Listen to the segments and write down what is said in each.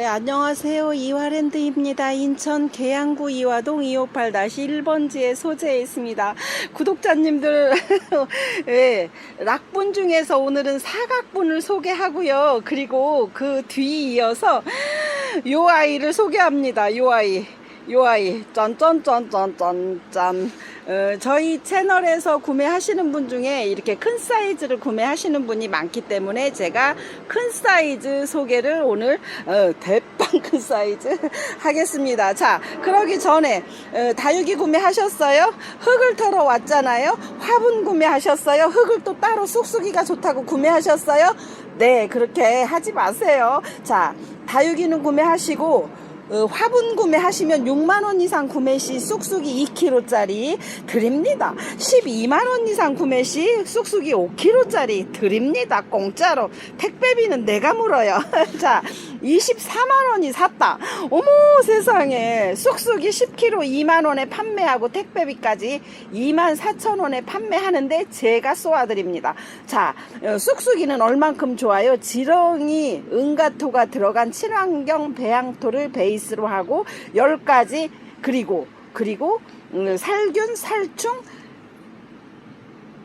네, 안녕하세요. 이화랜드입니다. 인천 계양구 이화동 258-1번지에 소재해 있습니다. 구독자님들, 예, 락분 중에서 오늘은 사각분을 소개하고요. 그리고 그 뒤 이어서 요 아이를 소개합니다. 요 아이. 요 아이 짠짠짠짠짠짠. 어, 저희 채널에서 구매하시는 분 중에 이렇게 큰 사이즈를 구매하시는 분이 많기 때문에 제가 큰 사이즈 소개를 오늘 어, 대빵 큰 사이즈 하겠습니다. 자 그러기 전에 어, 다육이 구매하셨어요? 흙을 털어 왔잖아요? 화분 구매하셨어요? 흙을 또 따로 쑥쑥이가 좋다고 구매하셨어요? 네 그렇게 하지 마세요. 자 다육이는 구매하시고 어, 화분 구매하시면 6만원 이상 구매 시 쑥쑥이 2kg짜리 드립니다. 12만원 이상 구매 시 쑥쑥이 5kg짜리 드립니다. 공짜로. 택배비는 내가 물어요. 자, 24만원이 샀다. 어머 세상에. 쑥쑥이 10kg 2만원에 판매하고 택배비까지 2만 4천원에 판매하는데 제가 쏘아드립니다. 자, 어, 쑥쑥이는 얼만큼 좋아요? 지렁이, 은가토가 들어간 친환경 배양토를 베이스 로 하고 10가지 그리고 그리고 음, 살균, 살충,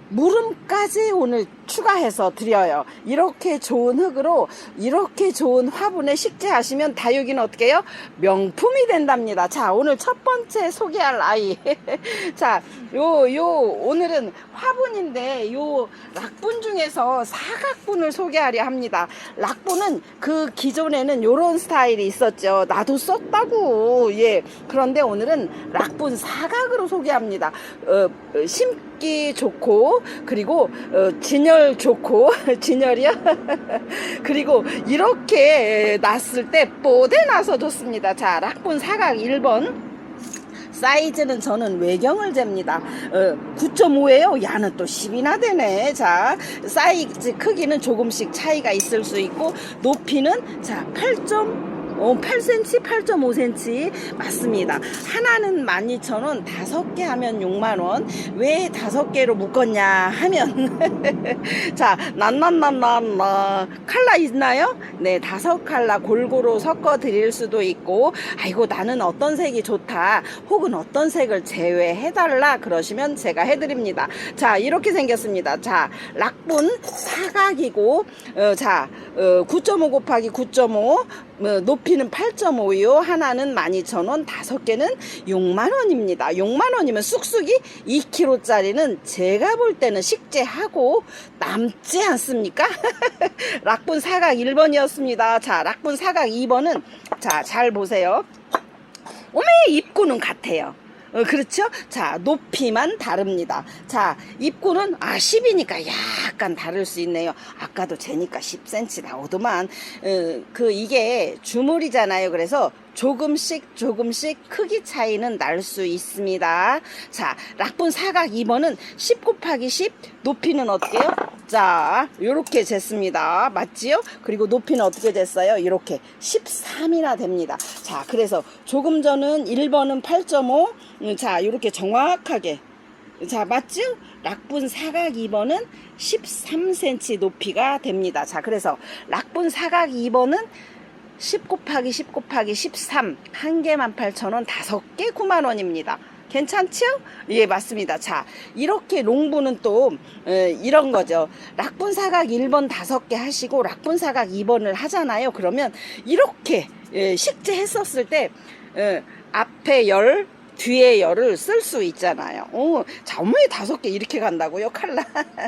물음까지 오늘 추가해서 드려요. 이렇게 좋은 흙으로 이렇게 좋은 화분에 식재하시면 다육이는 어떻게 해요? 명품이 된답니다. 자, 오늘 첫 번째 소개할 아이. 자, 요, 요, 오늘은 화분인데 요 락분 중에서 사각분을 소개하려 합니다. 락분은 그 기존에는 요런 스타일이 있었죠. 나도 썼다고. 예. 그런데 오늘은 락분 사각으로 소개합니다. 어, 어, 심기 좋고, 그리고, 어, 진열 좋고, 진열이요? 그리고 이렇게 났을 때 뽀대 나서 좋습니다. 자, 락분 사각 1번. 사이즈는 저는 외경을 잽니다. 어, 9.5예요. 야는 또 10이나 되네. 자, 사이즈 크기는 조금씩 차이가 있을 수 있고 높이는 자, 8. 어, 8cm, 8.5cm 맞습니다. 하나는 12,000원, 다섯 개 하면 6만원. 왜 다섯 개로 묶었냐 하면 자, 난난난난나 칼라 있나요? 네, 다섯 칼라 골고루 섞어 드릴 수도 있고 아이고 나는 어떤 색이 좋다. 혹은 어떤 색을 제외해 달라 그러시면 제가 해 드립니다. 자, 이렇게 생겼습니다. 자, 락분 사각이고 어, 자, 어, 9.5 곱하기 9.5 뭐, 높이는 8.5요. 하나는 12,000원, 다섯 개는 6만원입니다. 6만원이면 쑥쑥이 2kg짜리는 제가 볼 때는 식재하고 남지 않습니까? 락분 사각 1번이었습니다. 자, 락분 사각 2번은, 자, 잘 보세요. 오메, 입구는 같아요. 어, 그렇죠? 자, 높이만 다릅니다. 자, 입구는 아 10이니까 약간 다를 수 있네요. 아까도 재니까 10cm 나오더만. 어, 그 이게 주물이잖아요. 그래서 조금씩 조금씩 크기 차이는 날 수 있습니다. 자, 락분 사각 2번은 10 곱하기 10 높이는 어때요? 자, 요렇게 쟀습니다. 맞지요? 그리고 높이는 어떻게 됐어요? 이렇게 13이나 됩니다. 자, 그래서 조금 전은 1번은 8.5 음, 자, 요렇게 정확하게 자, 맞죠? 락분 사각 2번은 13cm 높이가 됩니다. 자, 그래서 락분 사각 2번은 10 곱하기 10 곱하기 13 한 개만 8,000원 다섯 개 9만원입니다. 괜찮죠? 예, 맞습니다. 자, 이렇게 롱분은 또 에, 이런 거죠. 락분 사각 1번 다섯 개 하시고 락분 사각 2번을 하잖아요. 그러면 이렇게 예, 식재 했었을 때 에, 앞에 열 뒤에 열을 쓸 수 있잖아요. 오, 자, 어머니 다섯 개 이렇게 간다고요? 칼라.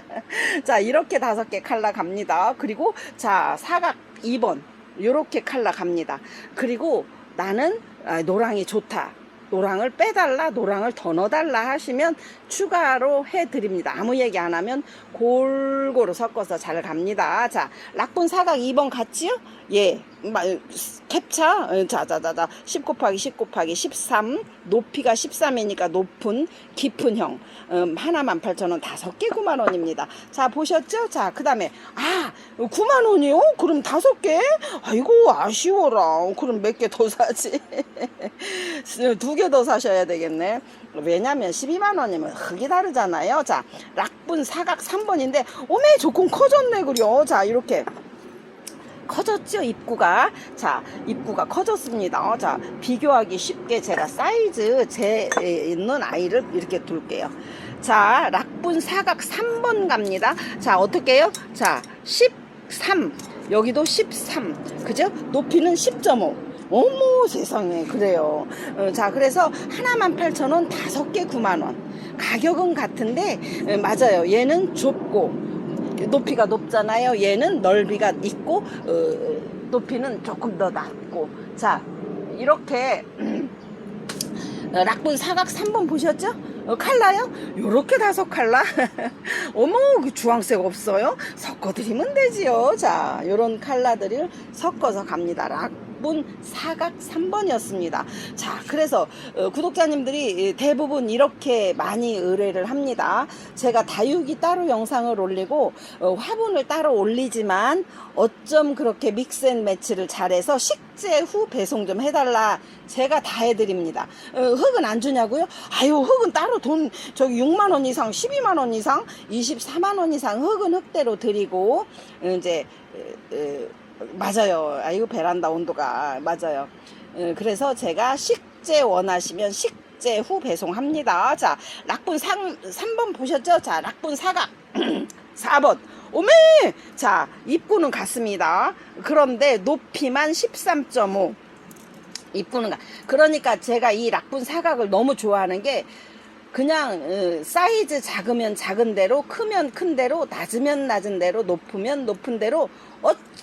자, 이렇게 다섯 개 칼라 갑니다. 그리고 자, 사각 2번. 요렇게 칼라 갑니다. 그리고 나는 아, 노랑이 좋다. 노랑을 빼달라, 노랑을 더 넣어달라 하시면 추가로 해드립니다. 아무 얘기 안 하면 골고루 섞어서 잘 갑니다. 자, 락분 사각 2번 같지요? 예, 마- 캡차, 어, 자자자자, 10 곱하기 10 곱하기 13, 높이가 13이니까 높은, 깊은 형, 음, 하나만 8,000원, 다섯 개 9만원입니다. 자, 보셨죠? 자, 그 다음에, 아, 9만원이요? 그럼 다섯 개? 아이고, 아쉬워라. 그럼 몇 개 더 사지. 두 개 더 사셔야 되겠네. 왜냐면 12만원이면 흙이 다르잖아요. 자, 락분 사각 3번인데, 오메, 조금 커졌네, 그려. 자, 이렇게. 커졌죠 입구가? 자 입구가 커졌습니다. 자 비교하기 쉽게 제가 사이즈 제 있는 아이를 이렇게 둘게요. 자 락분 사각 3번 갑니다. 자 어떻게 해요? 자 13 여기도 13 그죠? 높이는 10.5 어머 세상에. 그래요. 어, 자 그래서 하나만 8,000원 다섯 개 9만원. 가격은 같은데 어, 맞아요. 얘는 좁고 높이가 높잖아요 얘는 넓이가 있고 어, 높이는 조금 더 낮고 자 이렇게 어, 락분 사각 3번 보셨죠? 어, 칼라요? 요렇게 다섯 칼라? 어머, 그 주황색 없어요? 섞어드리면 되지요. 자, 요런 칼라들을 섞어서 갑니다. 락 분 사각 3번이었습니다. 자, 그래서 어, 구독자님들이 대부분 이렇게 많이 의뢰를 합니다. 제가 다육이 따로 영상을 올리고 어, 화분을 따로 올리지만 어쩜 그렇게 믹스앤 매치를 잘해서 식재 후 배송 좀 해달라. 제가 다 해드립니다. 어, 흙은 안 주냐고요? 아유, 흙은 따로 돈, 저기 6만원 이상, 12만원 이상, 24만원 이상 흙은 흙대로 드리고, 어, 이제, 맞아요. 아이고, 베란다 온도가. 맞아요. 어, 그래서 제가 식재 원하시면 식재 후 배송합니다. 자, 락분 3, 3번 보셨죠? 자, 락분 사각. 4번. 오메! 자, 입구는 같습니다. 그런데 높이만 13.5. 입구는 가. 그러니까 제가 이 락분 사각을 너무 좋아하는 게 그냥 어, 사이즈 작으면 작은 대로 크면 큰 대로 낮으면 낮은 대로 높으면 높은 대로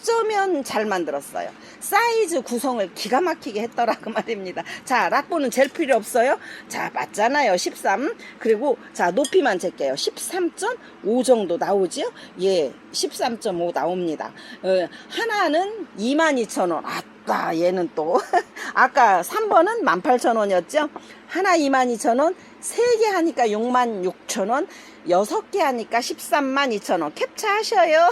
어쩌면 잘 만들었어요. 사이즈 구성을 기가 막히게 했더라고 말입니다. 자, 락보는 젤 필요 없어요. 자, 맞잖아요. 13. 그리고 자, 높이만 잴게요. 13.5 정도 나오지요? 예, 13.5 나옵니다. 어, 하나는 22,000원. 아따, 얘는 또 아까 3번은 18,000원이었죠? 하나 22,000원, 세 개 하니까 66,000원, 여섯 개 하니까 13만 2천 원 캡처하셔요.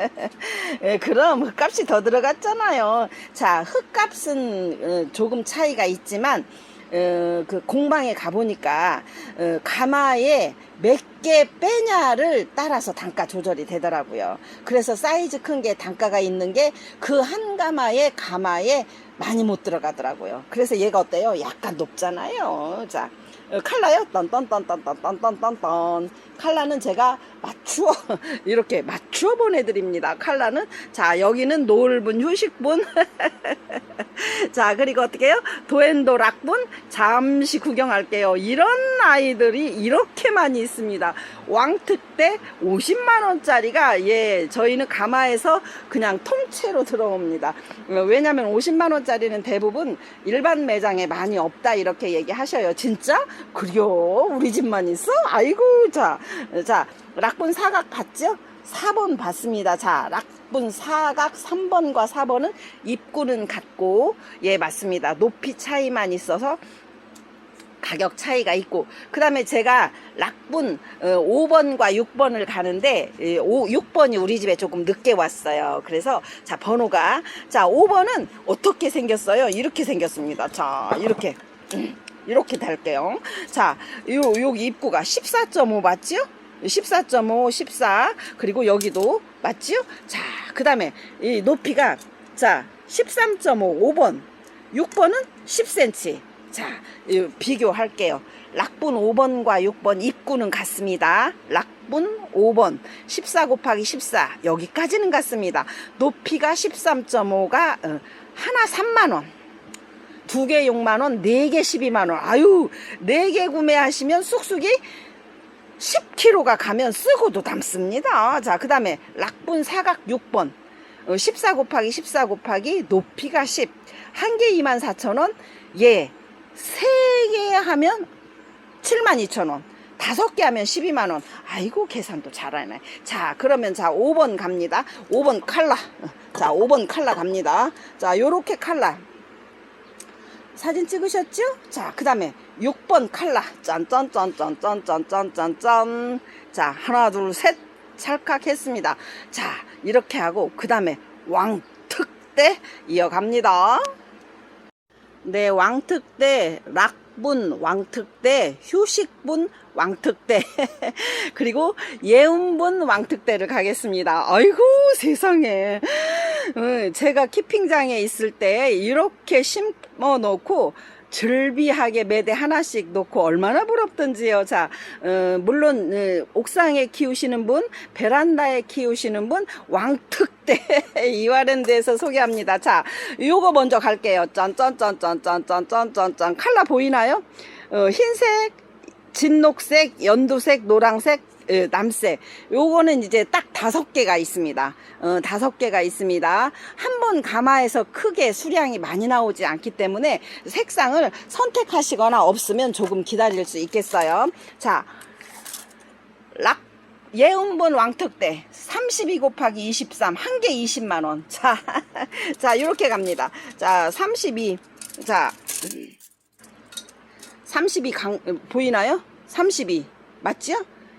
예, 그럼 흙값이 더 들어갔잖아요. 자, 흙값은 어, 조금 차이가 있지만 어, 그 공방에 가보니까 어, 가마에 몇 개 빼냐를 따라서 단가 조절이 되더라고요. 그래서 사이즈 큰 게 단가가 있는 게 그 한 가마에 가마에 많이 못 들어가더라고요. 그래서 얘가 어때요? 약간 높잖아요. 자, 어, 칼라요? 딴딴딴딴딴딴딴딴 칼라는 제가 맞추어 이렇게 맞추어 보내드립니다. 칼라는 자 여기는 노을분 휴식분 자 그리고 어떻게 해요? 도엔도 락분 잠시 구경할게요. 이런 아이들이 이렇게 많이 있습니다. 왕특대 50만원짜리가 예 저희는 가마에서 그냥 통째로 들어옵니다. 어, 왜냐면 50만원짜리는 대부분 일반 매장에 많이 없다 이렇게 얘기하셔요. 진짜? 그래요? 우리 집만 있어? 아이고 자, 자 락분 사각 봤죠? 4번 봤습니다. 자, 락분 사각 3번과 4번은 입구는 같고, 예, 맞습니다. 높이 차이만 있어서 가격 차이가 있고, 그 다음에 제가 락분 5번과 6번을 가는데, 5, 6번이 우리 집에 조금 늦게 왔어요. 그래서, 자, 번호가, 자, 5번은 어떻게 생겼어요? 이렇게 생겼습니다. 자, 이렇게. 이렇게 달게요. 자, 요, 여기 입구가 14.5 맞지요? 14.5, 14. 그리고 여기도 맞지요? 자, 그 다음에 이 높이가 자, 13.5, 5번. 6번은 10cm. 자, 이 비교할게요. 락분 5번과 6번 입구는 같습니다. 락분 5번 14 곱하기 14 여기까지는 같습니다. 높이가 13.5가 어, 하나 3만원. 두 개 6만원, 네 개 12만원. 아유, 네 개 구매하시면 쑥쑥이 10kg가 가면 쓰고도 담습니다. 자, 그 다음에 락분 사각 6번. 14 곱하기 14 곱하기 높이가 10. 한 개 24,000원. 예. 세 개 하면 72,000원. 다섯 개 하면 12만 원. 아이고, 계산도 잘하네. 자, 그러면 자, 5번 갑니다. 5번 칼라. 자, 5번 칼라 갑니다. 자, 요렇게 칼라. 사진 찍으셨죠? 자, 그 다음에 6번 칼라. 짠짠짠짠짠짠짠짠짠. 자, 하나, 둘, 셋. 찰칵했습니다. 자, 이렇게 하고, 그 다음에 왕특대 이어갑니다. 네, 왕특대, 락 분, 왕특대, 휴식분, 왕특대, 그리고 예운분 왕특대를 가겠습니다. 아이고, 세상에. 어, 제가 키핑장에 있을 때 이렇게 심어 놓고 즐비하게 매대 하나씩 놓고 얼마나 부럽던지요. 자, 어, 물론 어, 옥상에 키우시는 분, 베란다에 키우시는 분, 왕특대 이화랜드에서 소개합니다. 자, 요거 먼저 갈게요. 짠짠짠짠짠짠짠짠짠 칼라 보이나요? 어, 흰색, 진녹색, 연두색, 노랑색, 어, 남색. 요거는 이제 딱 다섯 개가 있습니다. 어, 다섯 개가 있습니다. 한 번 가마에서 크게 수량이 많이 나오지 않기 때문에 색상을 선택하시거나 없으면 조금 기다릴 수 있겠어요. 자, 락 예운본 왕특대 32 곱하기 23 한 개 20만 원. 자, 자 이렇게 갑니다. 자, 32. 자, 32 강, 보이나요? 32 맞죠?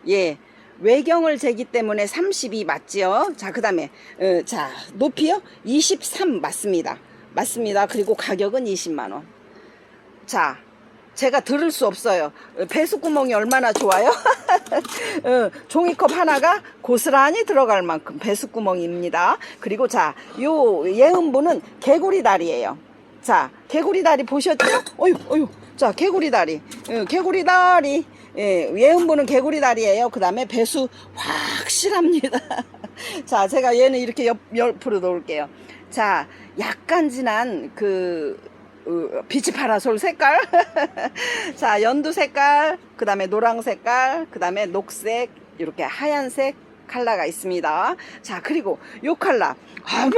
예. 외경을 재기 때문에 32 맞지요? 자, 그 다음에, 어, 자, 높이요? 23 맞습니다. 맞습니다. 그리고 가격은 20만원. 자, 제가 들을 수 없어요. 어, 배수구멍이 얼마나 좋아요? 어, 종이컵 하나가 고스란히 들어갈 만큼 배수구멍입니다. 그리고 자, 요 예은부는 개구리 다리예요. 자, 개구리 다리 보셨죠? 어유, 어유. 자, 개구리 다리. 어, 개구리 다리. 예, 예은부는 개구리 다리예요. 그 다음에 배수 확실합니다. 자, 제가 얘는 이렇게 옆, 옆으로 놓을게요. 자, 약간 진한 그 어, 비치 파라솔 색깔. 자, 연두 색깔, 그 다음에 노랑 색깔, 그 다음에 녹색, 이렇게 하얀색 칼라가 있습니다. 자, 그리고 요 칼라. 아메,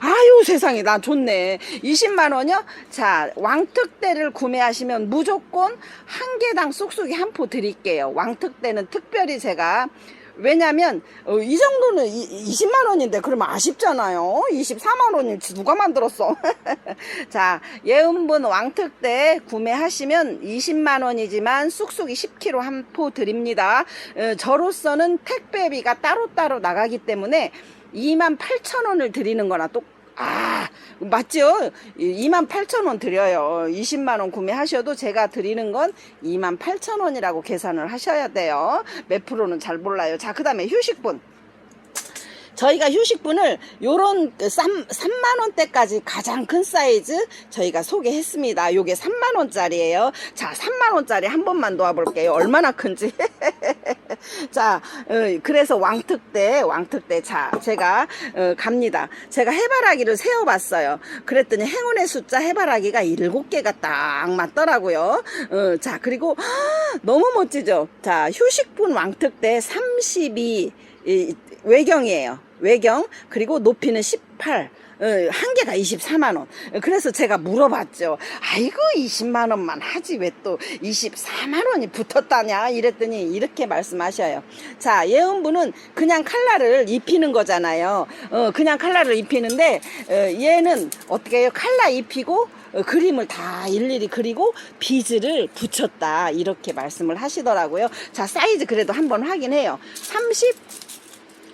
아유, 세상에, 나 좋네. 20만원이요? 자, 왕특대를 구매하시면 무조건 한 개당 쏙쏙이 한 포 드릴게요. 왕특대는 특별히 제가 왜냐면 어, 이 정도는 이, 20만 원인데 그러면 아쉽잖아요. 24만 원이 누가 만들었어? 자, 예은분 왕특대 구매하시면 20만 원이지만 쑥쑥이 10kg 한 포 드립니다. 어, 저로서는 택배비가 따로따로 나가기 때문에 2만 8천 원을 드리는 거나 똑 아, 맞죠? 2만 8천 원 드려요. 20만 원 구매하셔도 제가 드리는 건 2만 8천 원이라고 계산을 하셔야 돼요. 몇 프로는 잘 몰라요. 자, 그 다음에 휴식분. 저희가 휴식분을 요런 그 3, 3만 원대까지 가장 큰 사이즈 저희가 소개했습니다. 요게 3만 원짜리예요. 자, 3만 원짜리 한 번만 놓아 볼게요. 얼마나 큰지. 자, 어, 그래서 왕특대, 왕특대. 자, 제가 어, 갑니다. 제가 해바라기를 세어 봤어요. 그랬더니 행운의 숫자 해바라기가 7개가 딱 맞더라고요. 어, 자, 그리고 너무 멋지죠? 자, 휴식분 왕특대 32 이, 외경이에요. 외경 그리고 높이는 18. 어, 한 개가 24만 원. 그래서 제가 물어봤죠. 아이고 20만 원만 하지 왜 또 24만 원이 붙었다냐 이랬더니 이렇게 말씀하셔요. 자 예은부는 그냥 칼라를 입히는 거잖아요. 어, 그냥 칼라를 입히는데 어, 얘는 어떻게 해요? 칼라 입히고 어, 그림을 다 일일이 그리고 비즈를 붙였다 이렇게 말씀을 하시더라고요. 자 사이즈 그래도 한번 확인해요. 30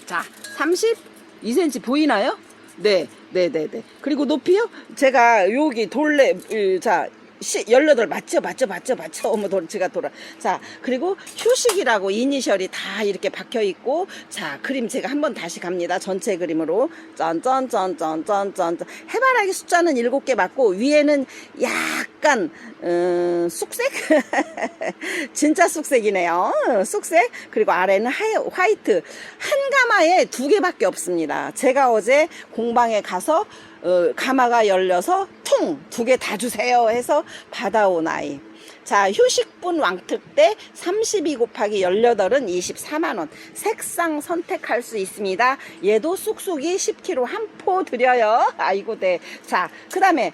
자, 32cm 보이나요? 네, 네, 네, 네. 그리고 높이요? 제가 여기 돌레, 으, 자, 시, 18 맞죠? 맞죠? 맞죠? 맞죠? 어머, 도, 제가 돌아. 자, 그리고 휴식이라고 이니셜이 다 이렇게 박혀 있고, 자, 그림 제가 한번 다시 갑니다. 전체 그림으로. 짠짠짠짠짠짠. 해바라기 숫자는 7개 맞고, 위에는 약간, 음, 쑥색? 진짜 쑥색이네요. 쑥색. 그리고 아래는 하이, 화이트. 한 가마에 두 개밖에 없습니다. 제가 어제 공방에 가서 어, 가마가 열려서 통두개 다 주세요 해서 받아온 아이. 자, 휴식분 왕특대 32 곱하기 18은 24만원. 색상 선택할 수 있습니다. 얘도 쑥쑥이 10kg 한 포 드려요. 아이고, 네. 자, 그 다음에,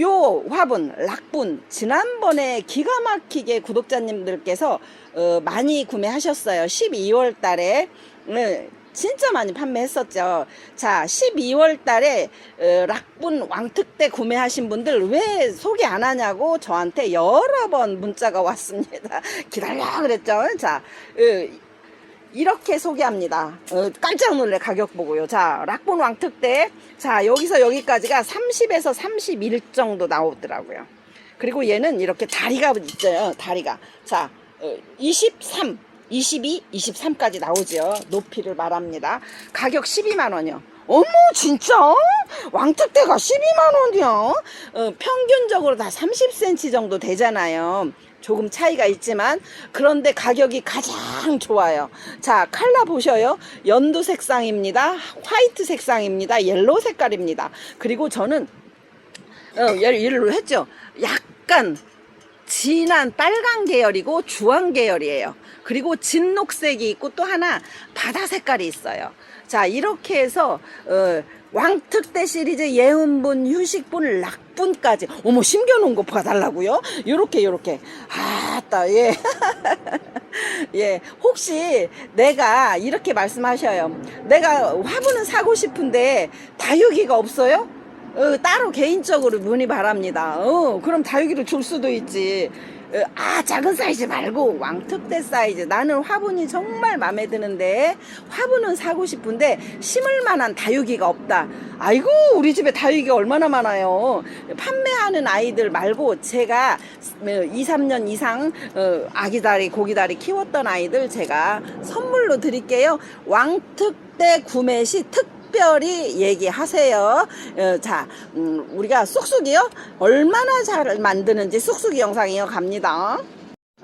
요 화분, 락분. 지난번에 기가 막히게 구독자님들께서 어, 많이 구매하셨어요. 12월 달에. 네, 진짜 많이 판매했었죠. 자, 12월 달에 어, 락분 왕특대 구매하신 분들 왜 소개 안 하냐고 저한테 여러 번 문자가 왔습니다. 기다려 그랬죠. 자, 어, 이렇게 소개합니다. 어, 깜짝 놀래 가격 보고요. 자, 락본 왕특대. 자, 여기서 여기까지가 30에서 31 정도 나오더라고요. 그리고 얘는 이렇게 다리가 있어요. 다리가. 자, 어, 23. 22, 23까지 나오죠. 높이를 말합니다. 가격 12만 원이요. 어머 진짜? 왕특대가 12만 원이야 어, 평균적으로 다 30cm 정도 되잖아요. 조금 차이가 있지만 그런데 가격이 가장 좋아요. 자 칼라 보셔요. 연두 색상입니다. 화이트 색상입니다. 옐로우 색깔입니다. 그리고 저는 어, 예를 했죠. 약간 진한 빨간 계열이고 주황 계열이에요. 그리고 진녹색이 있고 또 하나 바다 색깔이 있어요. 자 이렇게 해서 어, 왕특대 시리즈 예은분, 휴식분, 락분까지 어머 심겨놓은 거 봐달라고요? 요렇게 요렇게 아따 예. 예, 혹시 내가 이렇게 말씀하셔요. 내가 화분은 사고 싶은데 다육이가 없어요? 어, 따로 개인적으로 문의 바랍니다. 어, 그럼 다육이를 줄 수도 있지. 어, 아, 작은 사이즈 말고 왕특대 사이즈. 나는 화분이 정말 마음에 드는데 화분은 사고 싶은데 심을 만한 다육이가 없다. 아이고, 우리 집에 다육이가 얼마나 많아요. 판매하는 아이들 말고 제가 2, 3년 이상 어, 아기다리, 고기다리 키웠던 아이들 제가 선물로 드릴게요. 왕특대 구매 시 특 특별히 얘기하세요. 어, 자, 음, 우리가 쑥쑥이요? 얼마나 잘 만드는지 쑥쑥이 영상 이어갑니다.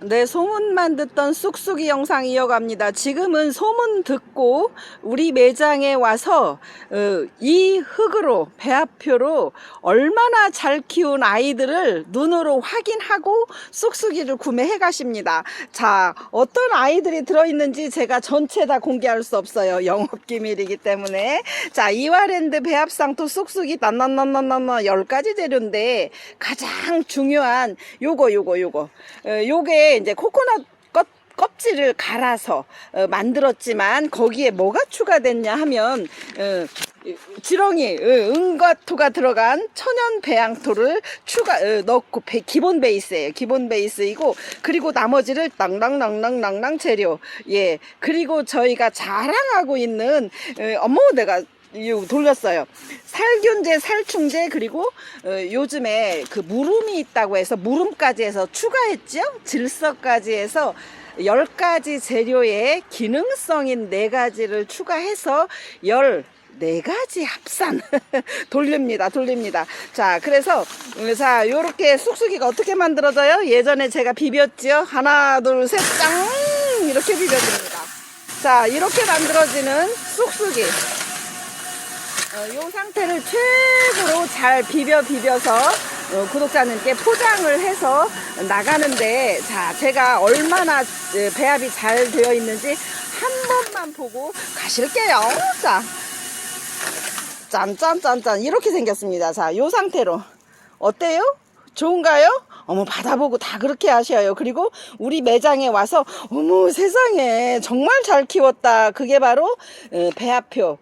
네, 소문만 듣던 쑥쑥이 영상 이어갑니다. 지금은 소문 듣고 우리 매장에 와서 어, 이 흙으로 배합표로 얼마나 잘 키운 아이들을 눈으로 확인하고 쑥쑥이를 구매해 가십니다. 자, 어떤 아이들이 들어있는지 제가 전체 다 공개할 수 없어요. 영업 기밀이기 때문에. 자, 이와랜드 배합상토 쑥쑥이 난난난난난 10가지 재료인데 가장 중요한 요거 요거 요거 어, 요게 이제 코코넛 껍, 껍질을 갈아서 어, 만들었지만 거기에 뭐가 추가됐냐 하면 어, 지렁이 어, 은과토가 들어간 천연 배양토를 추가 어, 넣고 배- 기본 베이스예요. 기본 베이스이고 그리고 나머지를 낭낭낭낭낭낭 재료. 예. 그리고 저희가 자랑하고 있는 어, 어머 내가 돌렸어요. 살균제, 살충제 그리고 어, 요즘에 그 물음이 있다고 해서 물음까지 해서 추가했죠. 질서까지 해서 10가지 재료의 기능성인 4가지를 추가해서 10 네 가지 합산 돌립니다 돌립니다. 자 그래서 음, 자 요렇게 쑥쑥이가 어떻게 만들어져요? 예전에 제가 비볐지요? 하나 둘 셋 짱! 이렇게 비벼줍니다. 자 이렇게 만들어지는 쑥쑥이. 어, 이 상태를 최고로 잘 비벼 비벼서 어, 구독자님께 포장을 해서 나가는데 자 제가 얼마나 어, 배합이 잘 되어 있는지 한 번만 보고 가실게요. 자. 짠짠짠짠. 이렇게 생겼습니다. 자이 상태로. 어때요? 좋은가요? 어머 받아보고 다 그렇게 하셔요. 그리고 우리 매장에 와서 어머 세상에 정말 잘 키웠다. 그게 바로 어, 배합표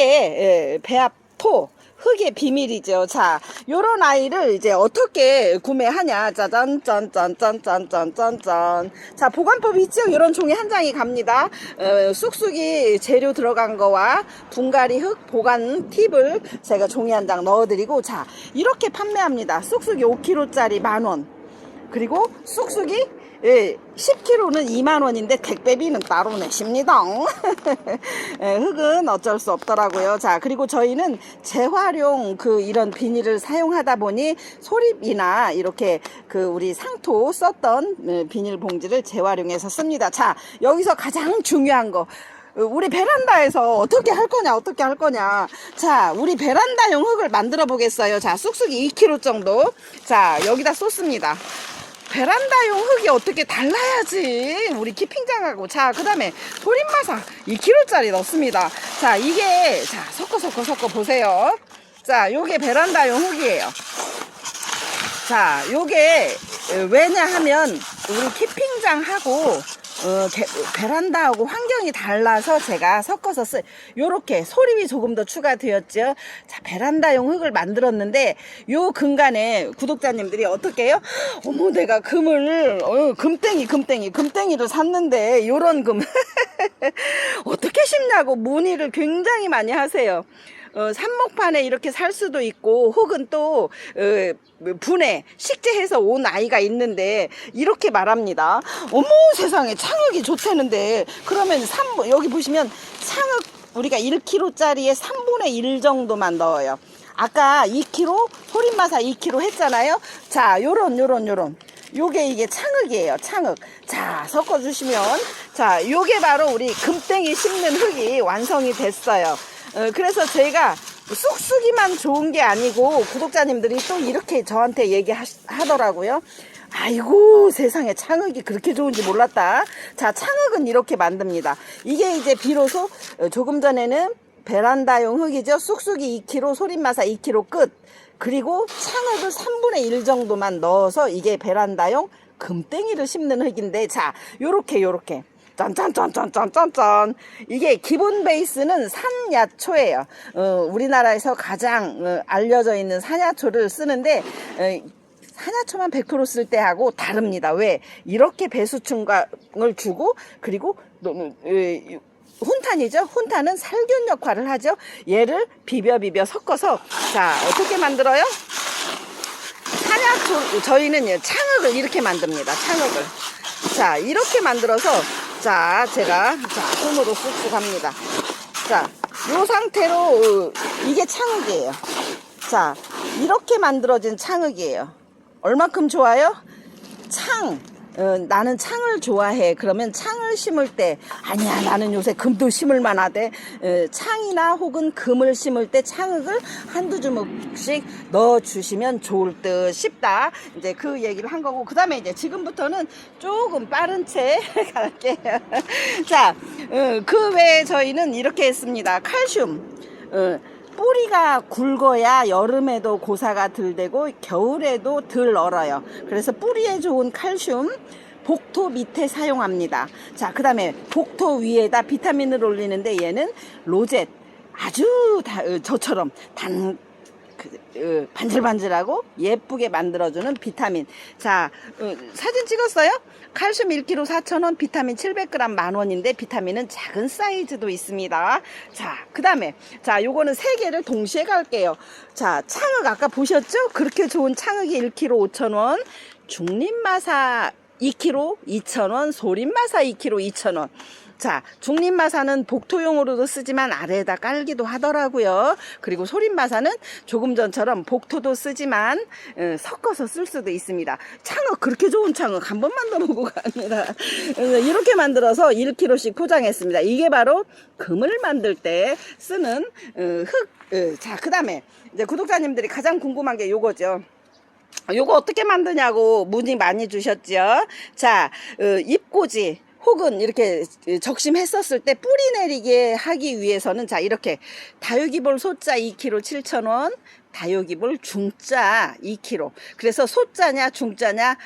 예, 배합토 흙의 비밀이죠. 자, 요런 아이를 이제 어떻게 구매하냐. 짜잔, 짠, 짠, 짠, 짠, 짠, 짠, 짠. 자, 보관법이 있죠? 요런 종이 한 장이 갑니다. 어, 쑥쑥이 재료 들어간 거와 분갈이 흙 보관 팁을 제가 종이 한 장 넣어드리고, 자, 이렇게 판매합니다. 쑥쑥이 5kg짜리 만 원. 그리고 쑥쑥이 예, 10kg는 2만 원인데 택배비는 따로 내십니다. 예, 흙은 어쩔 수 없더라고요. 자, 그리고 저희는 재활용 그 이런 비닐을 사용하다 보니 소립이나 이렇게 그 우리 상토 썼던 예, 비닐 봉지를 재활용해서 씁니다. 자, 여기서 가장 중요한 거. 어, 우리 베란다에서 어떻게 할 거냐, 어떻게 할 거냐. 자, 우리 베란다용 흙을 만들어 보겠어요. 자, 쑥쑥이 2kg 정도. 자, 여기다 쏟습니다. 베란다용 흙이 어떻게 달라야지? 우리 키핑장하고. 자 그 다음에 도림마사 2kg짜리 넣습니다. 자 이게 자 섞어 섞어 섞어 보세요. 자 요게 베란다용 흙이에요. 자 요게 어, 왜냐 하면 우리 키핑장하고 어, 게- 베란다하고 환경이 달라서 제가 섞어서 쓰 요렇게 소립이 조금 더 추가되었죠. 자 베란다용 흙을 만들었는데 요 근간에 구독자님들이 어떻게 해요? 어머 내가 금을 어, 금땡이 금땡이 금땡이를 샀는데 요런 금. 어떻게 심냐고 문의를 굉장히 많이 하세요 어, 삽목판에 이렇게 살 수도 있고 혹은 또 어, 분해 식재해서 온 아이가 있는데 이렇게 말합니다. 어머 세상에 창흙이 좋다는데 그러면 산 여기 보시면 창흙 우리가 1kg짜리에 3분의 1 정도만 넣어요. 아까 2kg, 소림마사 2kg 했잖아요. 자, 요런, 요런, 요런. 요게 이게 창흙이에요. 창흙. 자, 섞어 주시면. 자, 요게 바로 우리 금땡이 심는 흙이 완성이 됐어요. 어, 그래서 제가 쑥쑥이만 좋은 게 아니고 구독자님들이 또 이렇게 저한테 얘기하더라고요. 아이고 세상에 창흙이 그렇게 좋은지 몰랐다. 자 창흙은 이렇게 만듭니다. 이게 이제 비로소 어, 조금 전에는 베란다용 흙이죠. 쑥쑥이 2kg, 소림마사 2kg 끝. 그리고 창흙을 3분의 1 정도만 넣어서 이게 베란다용 금땡이를 심는 흙인데 자 요렇게 요렇게 짠짠짠짠짠짠짠 이게 기본 베이스는 산야초예요. 어, 우리나라에서 가장 어, 알려져 있는 산야초를 쓰는데 어, 산야초만 100%쓸 때하고 다릅니다. 왜? 이렇게 배수충을 주고 그리고 또, 어, 어, 훈탄이죠. 훈탄은 살균 역할을 하죠. 얘를 비벼 비벼 섞어서 자 어떻게 만들어요? 산야초 저희는 예, 창흙을 이렇게 만듭니다. 창흙을 자 이렇게 만들어서 자 제가 자 손으로 쑥쑥 합니다. 자요 상태로 어, 이게 창흙이에요. 자 이렇게 만들어진 창흙이에요. 얼만큼 좋아요? 창. 어, 나는 창을 좋아해. 그러면 창을 심을 때 아니야 나는 요새 금도 심을 만하대. 어, 창이나 혹은 금을 심을 때 창흙을 한두 주먹씩 넣어 주시면 좋을 듯 싶다. 이제 그 얘기를 한 거고 그 다음에 이제 지금부터는 조금 빠른 채 갈게요. 자, 어, 그 외에 저희는 이렇게 했습니다. 칼슘. 어, 뿌리가 굵어야 여름에도 고사가 덜 되고 겨울에도 덜 얼어요. 그래서 뿌리에 좋은 칼슘 복토 밑에 사용합니다. 자, 그 다음에 복토 위에다 비타민을 올리는데 얘는 로젯 아주 다, 어, 저처럼 단 그, 어, 반질반질하고 예쁘게 만들어주는 비타민. 자, 어, 사진 찍었어요? 칼슘 1kg 4,000원, 비타민 700g 만원인데 비타민은 작은 사이즈도 있습니다. 자, 그 다음에, 자, 요거는 세 개를 동시에 갈게요. 자, 창흑 아까 보셨죠? 그렇게 좋은 창흑이 1kg 5,000원, 중립마사 2kg 2,000원, 소림마사 2kg 2,000원. 자, 중립마사는 복토용으로도 쓰지만 아래에다 깔기도 하더라고요. 그리고 소림마사는 조금 전처럼 복토도 쓰지만 어, 섞어서 쓸 수도 있습니다. 창흑 그렇게 좋은 창흑 한 번만 더 보고 갑니다. 어, 이렇게 만들어서 1kg씩 포장했습니다. 이게 바로 금을 만들 때 쓰는 어, 흙. 어, 자, 그 다음에 이제 구독자님들이 가장 궁금한 게 요거죠. 요거 어떻게 만드냐고 문의 많이 주셨죠. 자, 어, 잎꽂이 혹은 이렇게 적심했었을 때 뿌리 내리게 하기 위해서는 자 이렇게 다육이볼 소자 2kg 7,000원 다육이볼 중자 2kg 그래서 소자냐 중자냐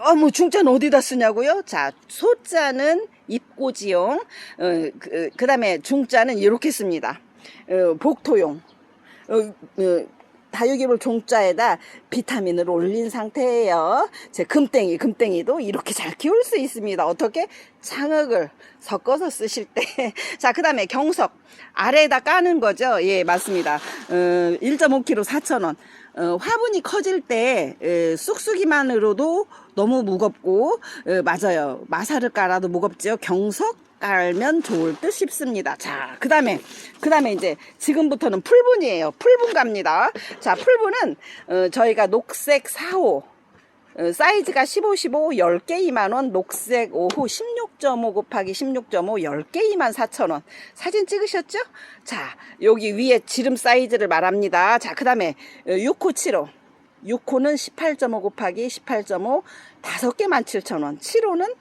어뭐 중자는 어디다 쓰냐고요? 자 소자는 잎꽂이용 어, 그, 그 다음에 중자는 이렇게 씁니다. 어, 복토용. 어, 어, 다육이볼 종자에다 비타민을 올린 상태예요. 제 금땡이, 금땡이도 이렇게 잘 키울 수 있습니다. 어떻게? 창흙을 섞어서 쓰실 때. 자, 그 다음에 경석. 아래에다 까는 거죠. 예, 맞습니다. 어, 1.5kg 4,000원. 어, 화분이 커질 때 에, 쑥쑥이만으로도 너무 무겁고 에, 맞아요. 마사를 깔아도 무겁죠. 경석 깔면 좋을 듯 싶습니다. 자, 그 다음에, 그 다음에 이제 지금부터는 풀분이에요. 풀분 갑니다. 자, 풀분은, 어, 저희가 녹색 4호, 어, 사이즈가 15, 15, 10개 2만원, 녹색 5호 16.5 곱하기 16.5, 10개 2만 4천원. 사진 찍으셨죠? 자, 여기 위에 지름 사이즈를 말합니다. 자, 그 다음에 6호 7호. 6호는 18.5 곱하기 18.5, 5개 17,000원. 7호는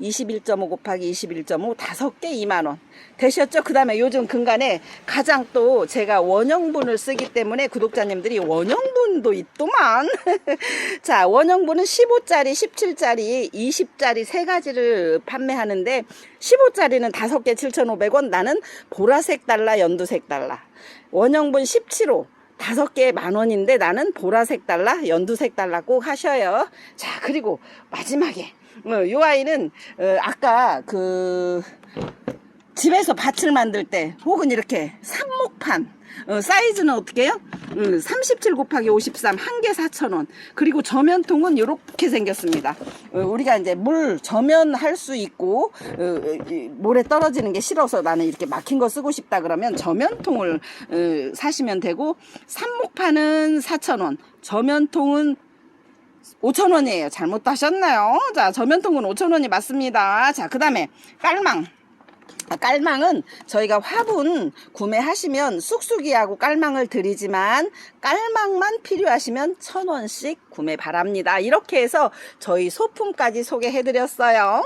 21.5 곱하기 21.5 다섯 개 2만 원. 되셨죠? 그 다음에 요즘 근간에 가장 또 제가 원형분을 쓰기 때문에 구독자님들이 원형분도 있더만. 자 원형분은 15짜리 17짜리 20짜리 세 가지를 판매하는데 15짜리는 다섯 개 7,500원 나는 보라색 달러 연두색 달러. 원형분 17호 다섯 개만 원인데 나는 보라색 달러, 연두색 달러 꼭 하셔요. 자, 그리고 마지막에 어, 이 아이는 어, 아까 그 집에서 밭을 만들 때 혹은 이렇게 삽목판 어, 사이즈는 어떻게 해요? 37 곱하기 53, 한 개 4,000원. 그리고 저면통은 이렇게 생겼습니다. 어, 우리가 이제 물 저면할 수 있고, 어, 이 물에 떨어지는 게 싫어서 나는 이렇게 막힌 거 쓰고 싶다 그러면 저면통을 어, 사시면 되고, 삽목판은 4,000원, 저면통은 5,000원이에요. 잘못 하셨나요? 자, 저면통은 5,000원이 맞습니다. 자, 그 다음에 깔망. 아, 깔망은 저희가 화분 구매하시면 쑥쑥이하고 깔망을 드리지만 깔망만 필요하시면 천 원씩 구매 바랍니다. 이렇게 해서 저희 소품까지 소개해 드렸어요.